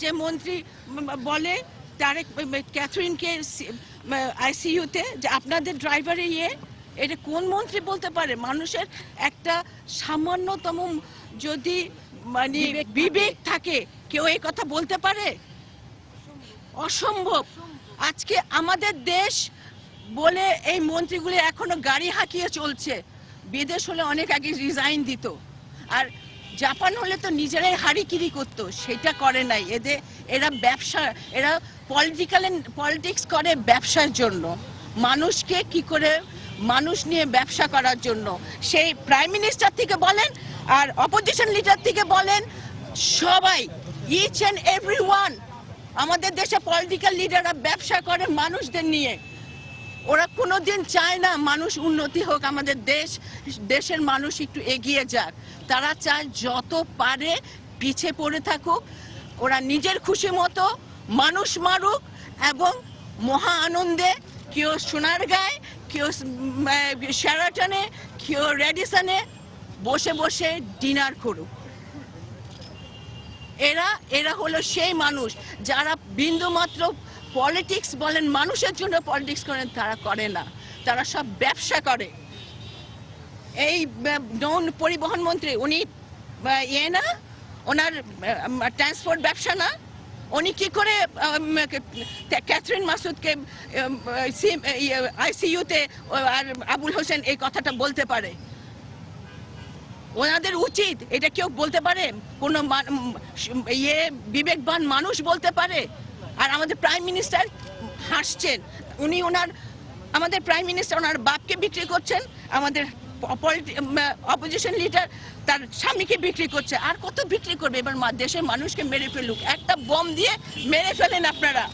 যে মন্ত্রী বলে তারেক ক্যাথরিনকে আইসিইউতে যে আপনাদের ড্রাইভারে ইয়ে এটা কোন মন্ত্রী বলতে পারে? মানুষের একটা সামান্যতম যদি মানে বিবেক থাকে। কেউ এই কথা বলতে পারে? অসম্ভব। আজকে আমাদের দেশ বলে এই মন্ত্রীগুলি এখনও গাড়ি হাঁকিয়ে চলছে। বিদেশ হলে অনেক আগে রিজাইন দিত। আর জাপান হলে তো নিজেরাই হাড়িকিরি করতো, সেটা করে নাই। এদের এরা ব্যবসা, এরা পলিটিক্যাল পলিটিক্স করে ব্যবসার জন্য। মানুষকে কি করে, মানুষ নিয়ে ব্যবসা করার জন্য। সেই প্রাইম মিনিস্টার থেকে বলেন আর অপোজিশন লিডার থেকে বলেন, সবাই ইচ অ্যান্ড এভরি আমাদের দেশে পলিটিক্যাল লিডাররা ব্যবসা করে মানুষদের নিয়ে। ওরা কোনোদিন চায় না মানুষ উন্নতি হোক, আমাদের দেশ, দেশের মানুষ একটু এগিয়ে যাক। তারা চায় যত পারে পিছে পড়ে থাকুক, ওরা নিজের খুশি মতো মানুষ মারুক এবং মহা আনন্দে কেউ সোনার গায়ে, কেউ শ্যারাটনে কেউ রেডিসনে বসে বসে ডিনার করুক। এরা এরা হলো সেই মানুষ যারা বিন্দুমাত্র পলিটিক্স বলেন, মানুষের জন্য পলিটিক্স করেন, তারা করে না। তারা সব ব্যবসা করে। এই নন পরিবহন মন্ত্রী, উনি ইয়ে না, ওনার ট্রান্সপোর্ট ব্যবসা না। উনি কি করে ক্যাথরিন মাসুদকে আইসিইউতে আর আবুল হোসেন এই কথাটা বলতে পারে? ওনাদের উচিত, এটা কেউ বলতে পারে? কোনো ইয়ে বিবেকবান মানুষ বলতে পারে? আর আমাদের প্রাইম মিনিস্টার হাসছেন। উনি ওনার, আমাদের প্রাইম মিনিস্টার ওনার বাপকে বিক্রি করছেন, আমাদের অপোজিশন লিডার তার স্বামীকে বিক্রি করছে। আর কত বিক্রি করবে? এবার মা- দেশের মানুষকে মেরে ফেলুক। একটা বম দিয়ে মেরে ফেলেন আপনারা।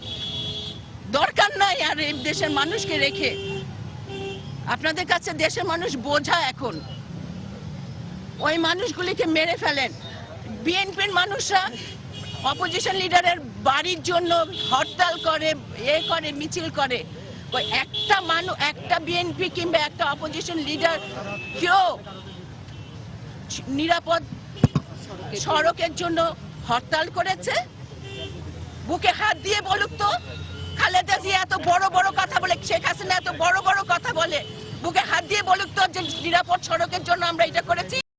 দরকার নাই আর এই দেশের মানুষকে রেখে। আপনাদের কাছে দেশের মানুষ বোঝা এখন। ওই মানুষগুলিকে মেরে ফেলেন। বিএনপির মানুষরা অপোজিশন লিডারের বাড়ির জন্য হরতাল করে, এ করে, মিছিল করে। একটা মানুষ একটা বিএনপি কিংবা একটা অপোজিশন লিডার কেউ নিরাপদ সড়কের জন্য হরতাল করেছে? বুকে হাত দিয়ে বলুক তো। খালেদা জিয়া এত বড় বড় কথা বলে, শেখ হাসিনা এত বড় বড় কথা বলে। বুকে হাত দিয়ে বলুক তো যে নিরাপদ সড়কের জন্য আমরা এটা করেছি?